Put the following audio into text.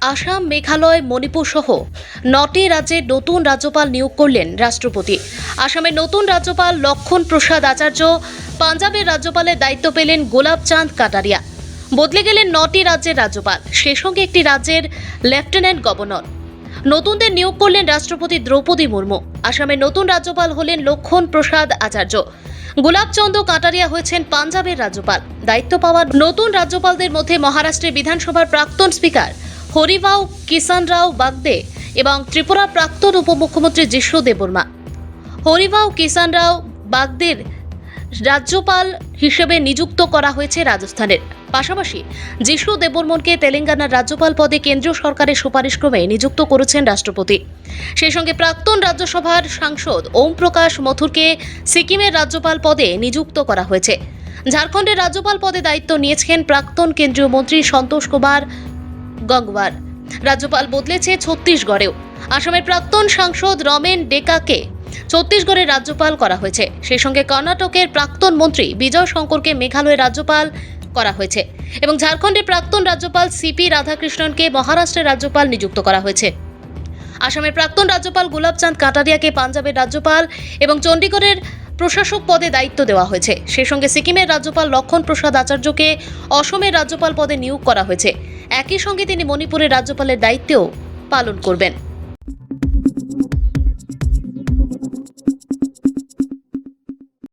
আসাম, মেঘালয়, মণিপুর সহ নটি রাজ্যে নতুন রাজ্যপাল নিয়োগ করলেন রাষ্ট্রপতি। আসামের নতুন রাজ্যপাল লক্ষণ প্রসাদ আচার্য, পাঞ্জাবের রাজ্যপালের দায়িত্ব পেলেন গোলাপ চাঁদ কাটারিয়া। বদলে গেলেন নটি রাজ্যের রাজ্যপাল, সে সঙ্গে একটি রাজ্যের লেফটেন্যান্ট গভর্নর। নতুনদের নিয়োগ করলেন রাষ্ট্রপতি দ্রৌপদী মুর্মু। আসামের নতুন রাজ্যপাল হলেন লক্ষণ প্রসাদ আচার্য। গোলাপচন্দ্র কাটারিয়া হয়েছেন পাঞ্জাবের রাজ্যপাল। দায়িত্ব পাওয়া নতুন রাজ্যপালদের মধ্যে মহারাষ্ট্রের বিধানসভার প্রাক্তন স্পিকার হরিভাউ কিষান রাও বাগদে এবং ত্রিপুরা প্রাক্তন উপমুখ্যমন্ত্রী যিশু দেববর্মা হরিভাউ কিষান রাও বাগদের রাজ্যপাল হিসেবে নিযুক্ত করা হয়েছে রাজস্থানের। পাশাপাশি যিশু দেববর্মনকে তেলেঙ্গানার রাজ্যপাল পদে কেন্দ্রীয় সরকারের সুপারিশক্রমে নিযুক্ত করেছেন রাষ্ট্রপতি। সেই সঙ্গে প্রাক্তন রাজ্যসভার সাংসদ ওম প্রকাশ মথুরকে সিকিমের রাজ্যপাল পদে নিযুক্ত করা হয়েছে। ঝাড়খণ্ডের রাজ্যপাল পদে দায়িত্ব নিয়েছেন প্রাক্তন কেন্দ্রীয় মন্ত্রী সন্তোষ কুমার গঙ্গওয়ার রাজ্যপাল বদলেছে ছত্তিশগড়েও। আসামের প্রাক্তন সাংসদ রমেন ডেকাকে ছত্তিশগড়ের রাজ্যপাল করা হয়েছে। সেই সঙ্গে কর্ণাটকের প্রাক্তন মন্ত্রী বিজয় শঙ্করকে মেঘালয়ের রাজ্যপাল করা হয়েছে এবং ঝাড়খণ্ডের প্রাক্তন রাজ্যপাল সিপি রাধাকৃষ্ণনকে মহারাষ্ট্রের রাজ্যপাল নিযুক্ত করা হয়েছে। আসামের প্রাক্তন রাজ্যপাল গোলাপচাঁদ কাটারিয়াকে পাঞ্জাবের রাজ্যপাল এবং চণ্ডীগড়ের প্রশাসক পদে দায়িত্ব দেওয়া হয়েছে। সেই সঙ্গে সিকিমের রাজ্যপাল লক্ষণ প্রসাদ আচার্যকে অসমের রাজ্যপাল পদে নিয়োগ করা হয়েছে। একই সঙ্গে তিনি মণিপুরের রাজ্যপালের দায়িত্বেও পালন করবেন।